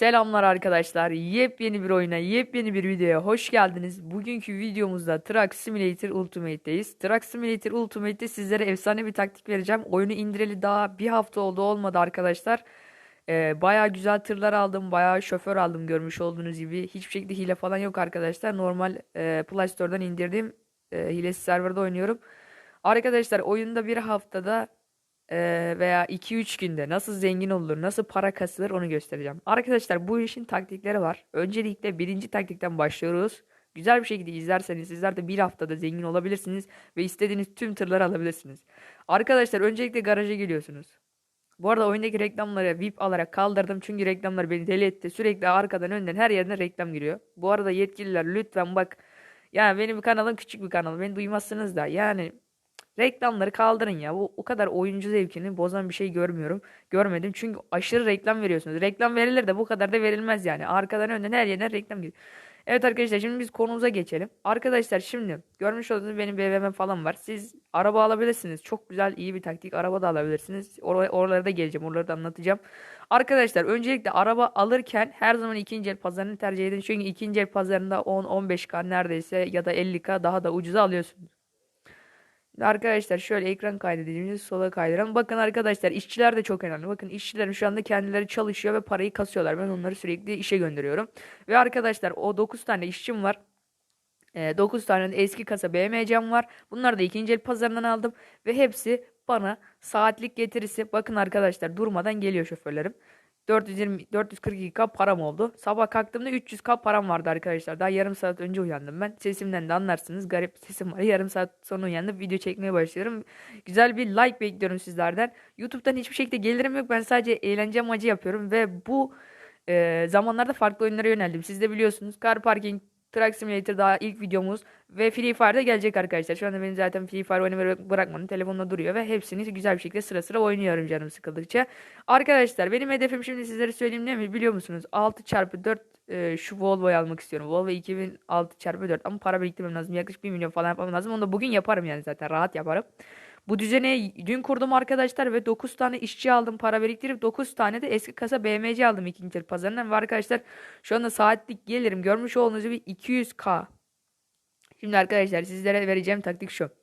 Selamlar arkadaşlar. Yepyeni bir oyuna, yepyeni bir videoya hoş geldiniz. Bugünkü videomuzda Truck Simulator Ultimate'deyiz. Truck Simulator Ultimate'de sizlere efsane bir taktik vereceğim. Oyunu indireli daha bir hafta oldu olmadı arkadaşlar. Ee, bayağı güzel tırlar aldım, bayağı şoför aldım görmüş olduğunuz gibi. Hiçbir şekilde hile falan yok arkadaşlar. Normal e, Play Store'dan indirdiğim e, hilesiz serverda oynuyorum. Arkadaşlar oyunda bir haftada veya 2-3 günde nasıl zengin olunur, nasıl para kasılır onu göstereceğim. Arkadaşlar bu işin taktikleri var. Öncelikle birinci taktikten başlıyoruz. Güzel bir şekilde izlerseniz sizler de bir haftada zengin olabilirsiniz ve istediğiniz tüm tırları alabilirsiniz. Arkadaşlar öncelikle garaja geliyorsunuz. Bu arada oyundaki reklamları VIP alarak kaldırdım çünkü reklamlar beni deli etti. Sürekli arkadan önden her yerine reklam giriyor. Bu arada yetkililer lütfen bak yani benim kanalım küçük bir kanal. Beni duymazsınız da yani Reklamları kaldırın ya. Bu o kadar oyuncu zevkini bozan bir şey görmüyorum. Görmedim. Çünkü aşırı reklam veriyorsunuz. Reklam verilir de bu kadar da verilmez yani. Arkadan önden her yerden reklam geliyor. Evet arkadaşlar şimdi biz konumuza geçelim. Arkadaşlar şimdi görmüş olduğunuz benim BVM falan var. Siz araba alabilirsiniz. Çok güzel iyi bir taktik. Araba da alabilirsiniz. Or oralara da geleceğim. Oraları da anlatacağım. Arkadaşlar öncelikle araba alırken her zaman ikinci el pazarını tercih edin. Çünkü ikinci el pazarında 10-15k neredeyse ya da 50k daha da ucuza alıyorsunuz. Arkadaşlar şöyle ekran kaydedeceğimizi sola kaydıralım. Bakın arkadaşlar işçiler de çok önemli. Bakın işçilerin şu anda kendileri çalışıyor ve parayı kasıyorlar. Ben onları sürekli işe gönderiyorum. Ve arkadaşlar o 9 tane işçim var. E, 9 tane eski kasa BMC'm var. Bunları da ikinci el pazarından aldım. Ve hepsi bana saatlik getirisi. Bakın arkadaşlar durmadan geliyor şoförlerim. 420 442k param oldu. Sabah kalktığımda 300k param vardı arkadaşlar. Daha yarım saat önce uyandım ben. Sesimden de anlarsınız. Garip sesim var. Yarım saat sonra uyandım. Video çekmeye başlıyorum. Güzel bir like bekliyorum sizlerden. YouTube'dan hiçbir şekilde gelirim yok. Ben sadece eğlence amacı yapıyorum ve bu e, zamanlarda farklı oyunlara yöneldim. Siz de biliyorsunuz. Car Parking Truck Simulator daha ilk videomuz ve Free Fire'da gelecek arkadaşlar. Şu anda benim zaten Free Fire oynamayı bırakmadım. Telefonda duruyor ve hepsini güzel bir şekilde sıra sıra oynuyorum canım sıkıldıkça. Arkadaşlar benim hedefim şimdi sizlere söyleyeyim ne mi biliyor musunuz? 6x4 e, şu Volvo'yu almak istiyorum. Volvo 2006x4 ama para biriktirmem lazım. Yaklaşık 1 milyon falan yapmam lazım. Onu da bugün yaparım yani zaten rahat yaparım. Bu düzeni dün kurdum arkadaşlar ve 9 tane işçi aldım para biriktirip 9 tane de eski kasa BMC aldım ikinci el pazarından ve arkadaşlar şu anda saatlik gelirim görmüş olduğunuz gibi 200k. Şimdi arkadaşlar sizlere vereceğim taktik şu.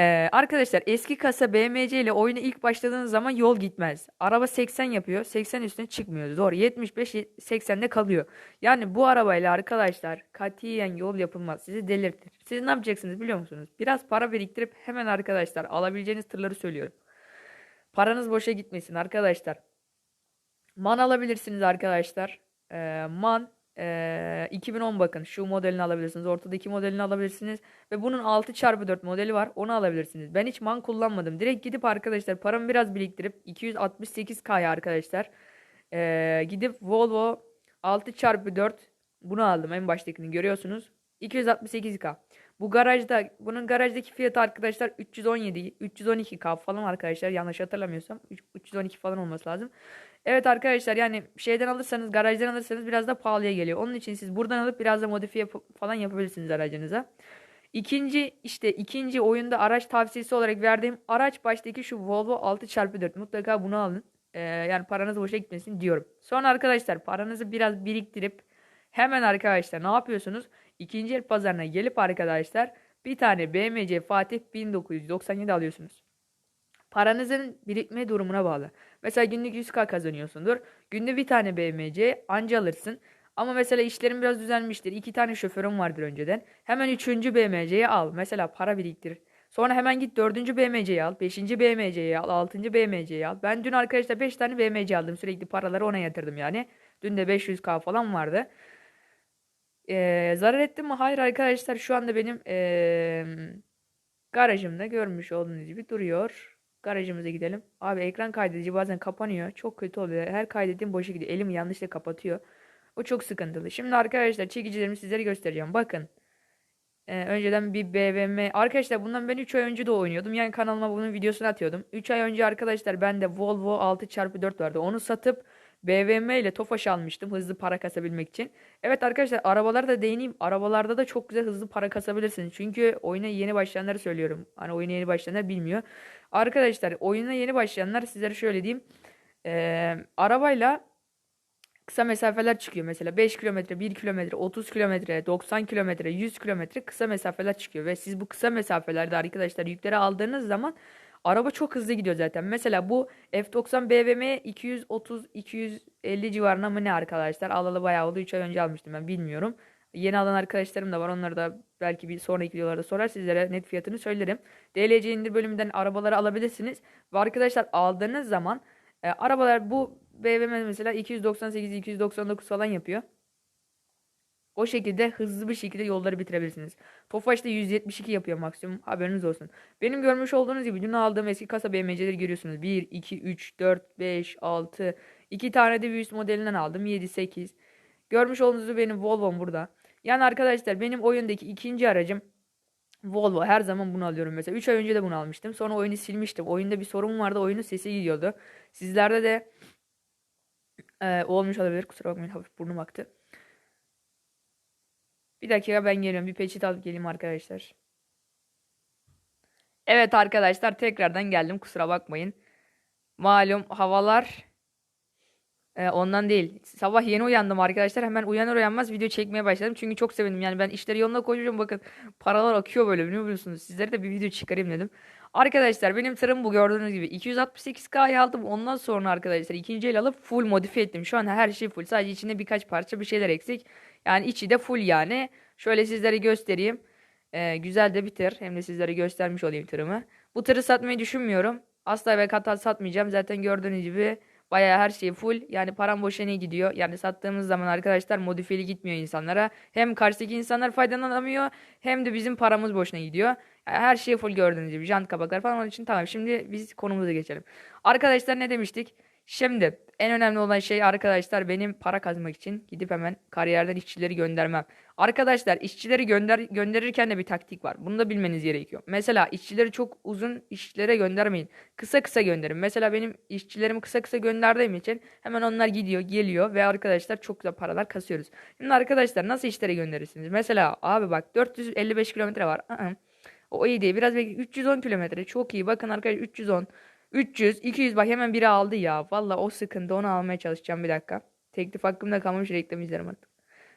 Ee, arkadaşlar eski kasa BMC ile oyuna ilk başladığınız zaman yol gitmez. Araba 80 yapıyor. 80 üstüne çıkmıyor. Zor. 75 80'de kalıyor. Yani bu arabayla arkadaşlar katiyen yol yapılmaz. Sizi delirtir. Siz ne yapacaksınız biliyor musunuz? Biraz para biriktirip hemen arkadaşlar alabileceğiniz tırları söylüyorum. Paranız boşa gitmesin arkadaşlar. Man alabilirsiniz arkadaşlar. Ee, man ee, 2010 bakın şu modelini alabilirsiniz. Ortadaki modelini alabilirsiniz. Ve bunun 6x4 modeli var. Onu alabilirsiniz. Ben hiç man kullanmadım. Direkt gidip arkadaşlar paramı biraz biriktirip 268K'ya arkadaşlar ee, gidip Volvo 6x4 bunu aldım. En baştakini görüyorsunuz. 268K. Bu garajda bunun garajdaki fiyatı arkadaşlar 317 312K falan arkadaşlar yanlış hatırlamıyorsam 312 falan olması lazım. Evet arkadaşlar yani şeyden alırsanız garajdan alırsanız biraz da pahalıya geliyor. Onun için siz buradan alıp biraz da modifiye falan yapabilirsiniz aracınıza. İkinci işte ikinci oyunda araç tavsiyesi olarak verdiğim araç baştaki şu Volvo 6x4 mutlaka bunu alın. Ee, yani paranız boşa gitmesin diyorum. Sonra arkadaşlar paranızı biraz biriktirip hemen arkadaşlar ne yapıyorsunuz? İkinci el pazarına gelip arkadaşlar bir tane BMC Fatih 1997 alıyorsunuz. Paranızın birikme durumuna bağlı. Mesela günlük 100k kazanıyorsundur. Günde bir tane BMC anca alırsın. Ama mesela işlerin biraz düzelmiştir. İki tane şoförün vardır önceden. Hemen üçüncü BMC'yi al. Mesela para biriktir. Sonra hemen git dördüncü BMC'yi al. Beşinci BMC'yi al. Altıncı BMC'yi al. Ben dün arkadaşlar beş tane BMC aldım. Sürekli paraları ona yatırdım yani. Dün de 500k falan vardı. Ee, zarar ettim mi? Hayır arkadaşlar şu anda benim ee, garajımda görmüş olduğunuz gibi duruyor. Garajımıza gidelim. Abi ekran kaydedici bazen kapanıyor. Çok kötü oluyor. Her kaydettiğim boşa gidiyor. Elim yanlışlıkla kapatıyor. O çok sıkıntılı. Şimdi arkadaşlar çekicilerimi sizlere göstereceğim. Bakın. Ee, önceden bir BVM. Arkadaşlar bundan ben 3 ay önce de oynuyordum. Yani kanalıma bunun videosunu atıyordum. 3 ay önce arkadaşlar bende Volvo 6x4 vardı. Onu satıp BVM ile Tofaş almıştım hızlı para kasabilmek için. Evet arkadaşlar arabalara da değineyim. Arabalarda da çok güzel hızlı para kasabilirsiniz. Çünkü oyuna yeni başlayanları söylüyorum. Hani oyuna yeni başlayanlar bilmiyor. Arkadaşlar oyuna yeni başlayanlar sizlere şöyle diyeyim. Ee, arabayla kısa mesafeler çıkıyor. Mesela 5 kilometre, 1 kilometre, 30 kilometre, 90 kilometre, 100 kilometre kısa mesafeler çıkıyor. Ve siz bu kısa mesafelerde arkadaşlar yükleri aldığınız zaman araba çok hızlı gidiyor zaten. Mesela bu F90 BMW 230-250 civarına mı ne arkadaşlar? Alalı bayağı oldu. 3 ay önce almıştım ben bilmiyorum. Yeni alan arkadaşlarım da var. Onları da belki bir sonraki videolarda sorar sizlere net fiyatını söylerim. DLC indir bölümünden arabaları alabilirsiniz. Ve arkadaşlar aldığınız zaman e, arabalar bu BMW mesela 298-299 falan yapıyor. O şekilde hızlı bir şekilde yolları bitirebilirsiniz. Tofaş'ta 172 yapıyor maksimum. Haberiniz olsun. Benim görmüş olduğunuz gibi dün aldığım eski kasa BMC'leri görüyorsunuz. 1, 2, 3, 4, 5, 6. 2 tane de bir üst modelinden aldım. 7, 8. Görmüş olduğunuz benim Volvo'm burada. Yani arkadaşlar benim oyundaki ikinci aracım Volvo. Her zaman bunu alıyorum mesela. 3 ay önce de bunu almıştım. Sonra oyunu silmiştim. Oyunda bir sorun vardı. Oyunun sesi gidiyordu. Sizlerde de e, olmuş olabilir. Kusura bakmayın hafif burnum aktı. Bir dakika ben geliyorum. Bir peçete alıp geleyim arkadaşlar. Evet arkadaşlar tekrardan geldim. Kusura bakmayın. Malum havalar e, ondan değil. Sabah yeni uyandım arkadaşlar. Hemen uyanır uyanmaz video çekmeye başladım. Çünkü çok sevindim. Yani ben işleri yoluna koyuyorum. Bakın paralar akıyor böyle biliyor musunuz? Sizlere de bir video çıkarayım dedim. Arkadaşlar benim tırım bu gördüğünüz gibi 268K'yı aldım. Ondan sonra arkadaşlar ikinci el alıp full modifiye ettim. Şu an her şey full. Sadece içinde birkaç parça bir şeyler eksik. Yani içi de full yani. Şöyle sizlere göstereyim. Ee, güzel de bir tır. Hem de sizlere göstermiş olayım tırımı. Bu tırı satmayı düşünmüyorum. Asla ve kata satmayacağım. Zaten gördüğünüz gibi bayağı her şey full. Yani param boşuna gidiyor. Yani sattığımız zaman arkadaşlar modifiyeli gitmiyor insanlara. Hem karşıdaki insanlar faydalanamıyor hem de bizim paramız boşuna gidiyor. Yani her şey full gördüğünüz gibi. Jant kapaklar falan onun için tamam. Şimdi biz konumuza geçelim. Arkadaşlar ne demiştik? Şimdi en önemli olan şey arkadaşlar benim para kazanmak için gidip hemen kariyerden işçileri göndermem. Arkadaşlar işçileri gönder gönderirken de bir taktik var. Bunu da bilmeniz gerekiyor. Mesela işçileri çok uzun işçilere göndermeyin. Kısa kısa gönderin. Mesela benim işçilerimi kısa kısa gönderdiğim için hemen onlar gidiyor, geliyor ve arkadaşlar çok güzel paralar kasıyoruz. Şimdi arkadaşlar nasıl işlere gönderirsiniz? Mesela abi bak 455 kilometre var. Aa, o iyi değil. Biraz belki 310 kilometre. Çok iyi. Bakın arkadaşlar 310. 300, 200 bak hemen biri aldı ya. Valla o sıkıntı onu almaya çalışacağım bir dakika. Teklif hakkımda kalmamış reklam izlerim artık.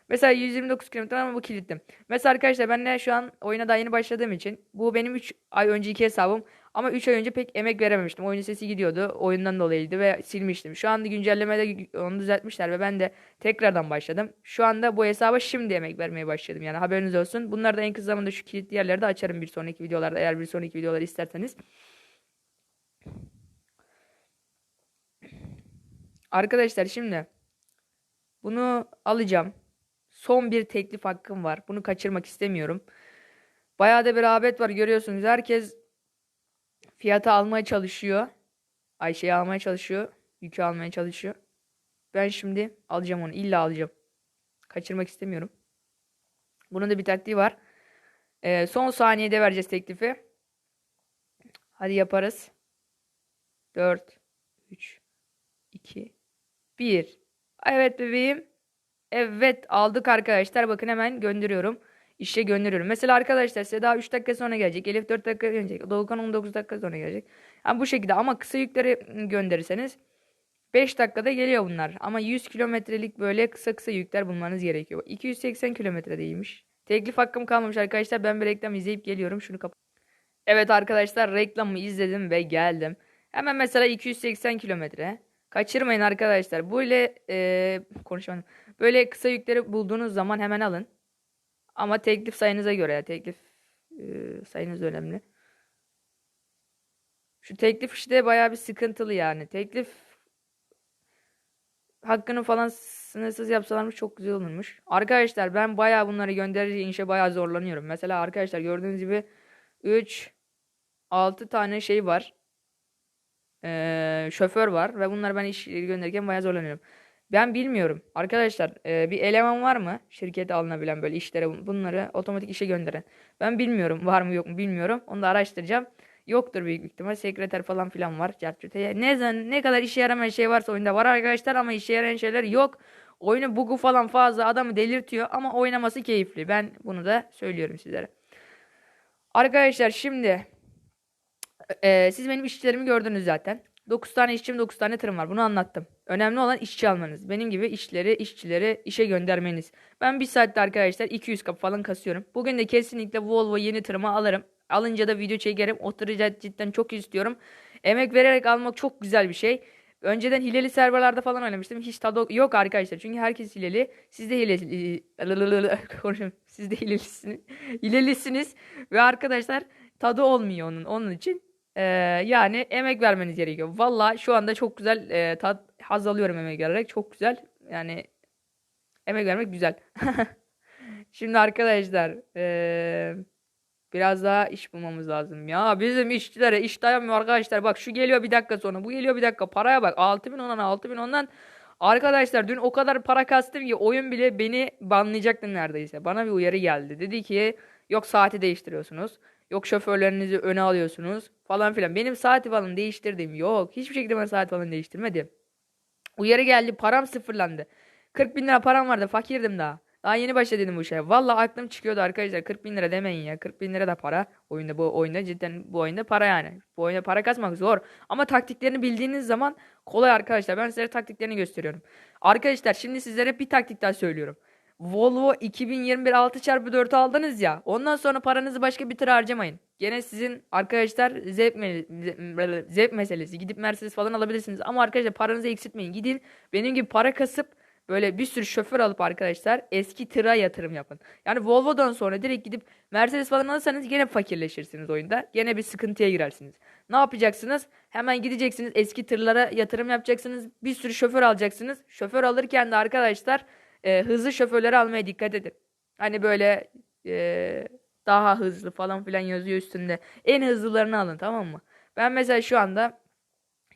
Mesela 129 kilometre ama bu kilitli. Mesela arkadaşlar ben de şu an oyuna daha yeni başladığım için bu benim 3 ay önceki hesabım. Ama 3 ay önce pek emek verememiştim. Oyunun sesi gidiyordu. Oyundan dolayıydı ve silmiştim. Şu anda güncellemede onu düzeltmişler ve ben de tekrardan başladım. Şu anda bu hesaba şimdi emek vermeye başladım. Yani haberiniz olsun. Bunları da en kısa zamanda şu kilitli yerleri de açarım bir sonraki videolarda. Eğer bir sonraki videoları isterseniz. Arkadaşlar şimdi bunu alacağım. Son bir teklif hakkım var. Bunu kaçırmak istemiyorum. Bayağı da bir rağbet var görüyorsunuz. Herkes fiyatı almaya çalışıyor. Ayşe'yi almaya çalışıyor. Yükü almaya çalışıyor. Ben şimdi alacağım onu. İlla alacağım. Kaçırmak istemiyorum. Bunun da bir taktiği var. Ee, son saniyede vereceğiz teklifi. Hadi yaparız. 4 3 2 1 Evet bebeğim. Evet aldık arkadaşlar. Bakın hemen gönderiyorum. İşe gönderiyorum. Mesela arkadaşlar Seda 3 dakika sonra gelecek. Elif 4 dakika gelecek. Doğukan 19 dakika sonra gelecek. Yani bu şekilde ama kısa yükleri gönderirseniz 5 dakikada geliyor bunlar. Ama 100 kilometrelik böyle kısa kısa yükler bulmanız gerekiyor. 280 kilometre değilmiş. Teklif hakkım kalmamış arkadaşlar. Ben bir reklam izleyip geliyorum. Şunu kapat. Evet arkadaşlar reklamı izledim ve geldim. Hemen mesela 280 kilometre. Kaçırmayın arkadaşlar. Böyle e, konuşamadım. Böyle kısa yükleri bulduğunuz zaman hemen alın. Ama teklif sayınıza göre. Teklif e, sayınız önemli. Şu teklif işte bayağı bir sıkıntılı yani. Teklif hakkını falan sınırsız yapsalarmış çok güzel olurmuş. Arkadaşlar ben bayağı bunları gönderirken işe bayağı zorlanıyorum. Mesela arkadaşlar gördüğünüz gibi 3 6 tane şey var. Ee, şoför var ve bunları ben iş gönderirken bayağı zorlanıyorum. Ben bilmiyorum. Arkadaşlar e, bir eleman var mı? Şirkete alınabilen böyle işlere bunları otomatik işe gönderen. Ben bilmiyorum. Var mı yok mu bilmiyorum. Onu da araştıracağım. Yoktur büyük ihtimal. Sekreter falan filan var. Ne, zan- ne kadar işe yaramayan şey varsa oyunda var arkadaşlar ama işe yarayan şeyler yok. Oyunu bugu falan fazla adamı delirtiyor ama oynaması keyifli. Ben bunu da söylüyorum sizlere. Arkadaşlar şimdi e, siz benim işçilerimi gördünüz zaten. 9 tane işçim 9 tane tırım var. Bunu anlattım. Önemli olan işçi almanız. Benim gibi işçileri, işçileri işe göndermeniz. Ben bir saatte arkadaşlar 200 kapı falan kasıyorum. Bugün de kesinlikle Volvo yeni tırımı alırım. Alınca da video çekerim. O cidden çok istiyorum. Emek vererek almak çok güzel bir şey. Önceden hileli serverlarda falan oynamıştım. Hiç tadı yok arkadaşlar. Çünkü herkes hileli. Siz de hileli. Siz de hilelisiniz. Hilelisiniz. Ve arkadaşlar tadı olmuyor onun. Onun için ee, yani emek vermeniz gerekiyor. Valla şu anda çok güzel e, tat haz alıyorum emek vererek. Çok güzel. Yani emek vermek güzel. Şimdi arkadaşlar ee, biraz daha iş bulmamız lazım. Ya bizim işçilere iş dayanmıyor arkadaşlar. Bak şu geliyor bir dakika sonra. Bu geliyor bir dakika. Paraya bak. 6000 ondan 6000 ondan. Arkadaşlar dün o kadar para kastım ki oyun bile beni banlayacaktı neredeyse. Bana bir uyarı geldi. Dedi ki yok saati değiştiriyorsunuz. Yok şoförlerinizi öne alıyorsunuz falan filan. Benim saati falan değiştirdim. Yok. Hiçbir şekilde ben saat falan değiştirmedim. Uyarı geldi. Param sıfırlandı. 40 bin lira param vardı. Fakirdim daha. Daha yeni başladım bu işe. Vallahi aklım çıkıyordu arkadaşlar. 40 bin lira demeyin ya. 40 bin lira da para. Oyunda bu oyunda cidden bu oyunda para yani. Bu oyunda para kasmak zor. Ama taktiklerini bildiğiniz zaman kolay arkadaşlar. Ben size taktiklerini gösteriyorum. Arkadaşlar şimdi sizlere bir taktik daha söylüyorum. Volvo 2021 6x4 aldınız ya. Ondan sonra paranızı başka bir tır harcamayın. Gene sizin arkadaşlar zevk, me- zevk meselesi. Gidip Mercedes falan alabilirsiniz. Ama arkadaşlar paranızı eksiltmeyin. Gidin benim gibi para kasıp böyle bir sürü şoför alıp arkadaşlar eski tıra yatırım yapın. Yani Volvo'dan sonra direkt gidip Mercedes falan alırsanız gene fakirleşirsiniz oyunda. Gene bir sıkıntıya girersiniz. Ne yapacaksınız? Hemen gideceksiniz eski tırlara yatırım yapacaksınız. Bir sürü şoför alacaksınız. Şoför alırken de arkadaşlar e, hızlı şoförleri almaya dikkat edin. Hani böyle e, daha hızlı falan filan yazıyor üstünde. En hızlılarını alın tamam mı? Ben mesela şu anda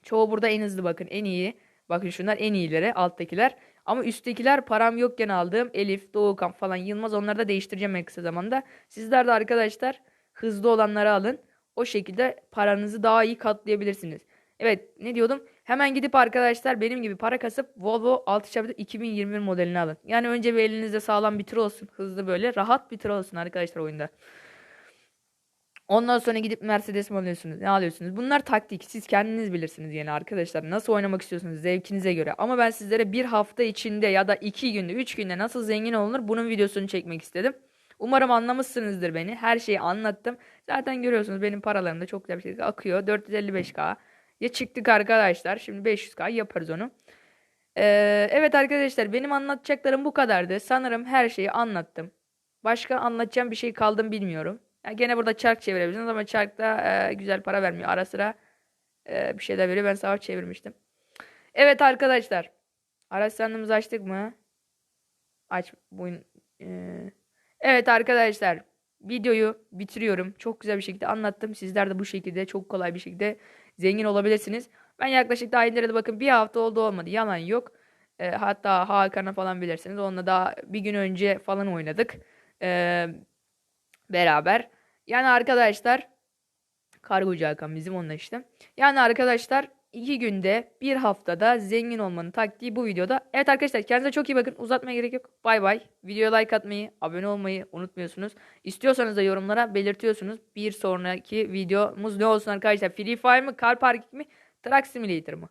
çoğu burada en hızlı bakın en iyi. Bakın şunlar en iyileri alttakiler. Ama üsttekiler param yokken aldığım Elif, Doğukan falan Yılmaz onları da değiştireceğim en kısa zamanda. Sizler de arkadaşlar hızlı olanları alın. O şekilde paranızı daha iyi katlayabilirsiniz. Evet ne diyordum? Hemen gidip arkadaşlar benim gibi para kasıp Volvo 6x4 2021 modelini alın. Yani önce bir elinizde sağlam bir tır olsun. Hızlı böyle rahat bir tır olsun arkadaşlar oyunda. Ondan sonra gidip Mercedes mi alıyorsunuz? Ne alıyorsunuz? Bunlar taktik. Siz kendiniz bilirsiniz yani arkadaşlar. Nasıl oynamak istiyorsunuz zevkinize göre. Ama ben sizlere bir hafta içinde ya da iki günde, üç günde nasıl zengin olunur bunun videosunu çekmek istedim. Umarım anlamışsınızdır beni. Her şeyi anlattım. Zaten görüyorsunuz benim paralarım da çok güzel bir şekilde akıyor. 455k. Ya çıktık arkadaşlar. Şimdi 500k yaparız onu. Ee, evet arkadaşlar benim anlatacaklarım bu kadardı. Sanırım her şeyi anlattım. Başka anlatacağım bir şey kaldı mı bilmiyorum. Ya gene burada çark çevirebilirsiniz ama çarkta e, güzel para vermiyor. Ara sıra e, bir şeyler veriyor. Ben savaş çevirmiştim. Evet arkadaşlar. Araç sandığımızı açtık mı? Aç. Bu, e, evet arkadaşlar. Videoyu bitiriyorum. Çok güzel bir şekilde anlattım. Sizler de bu şekilde çok kolay bir şekilde zengin olabilirsiniz. Ben yaklaşık daha indirede bakın bir hafta oldu olmadı. Yalan yok. E, hatta Hakan'a falan bilirsiniz. Onunla daha bir gün önce falan oynadık. E, beraber. Yani arkadaşlar kargocu Hakan bizim onunla işte. Yani arkadaşlar iki günde bir haftada zengin olmanın taktiği bu videoda. Evet arkadaşlar kendinize çok iyi bakın. Uzatmaya gerek yok. Bay bay. Videoya like atmayı, abone olmayı unutmuyorsunuz. İstiyorsanız da yorumlara belirtiyorsunuz. Bir sonraki videomuz ne olsun arkadaşlar? Free Fire mı, Car Parking mi, Truck Simulator mı?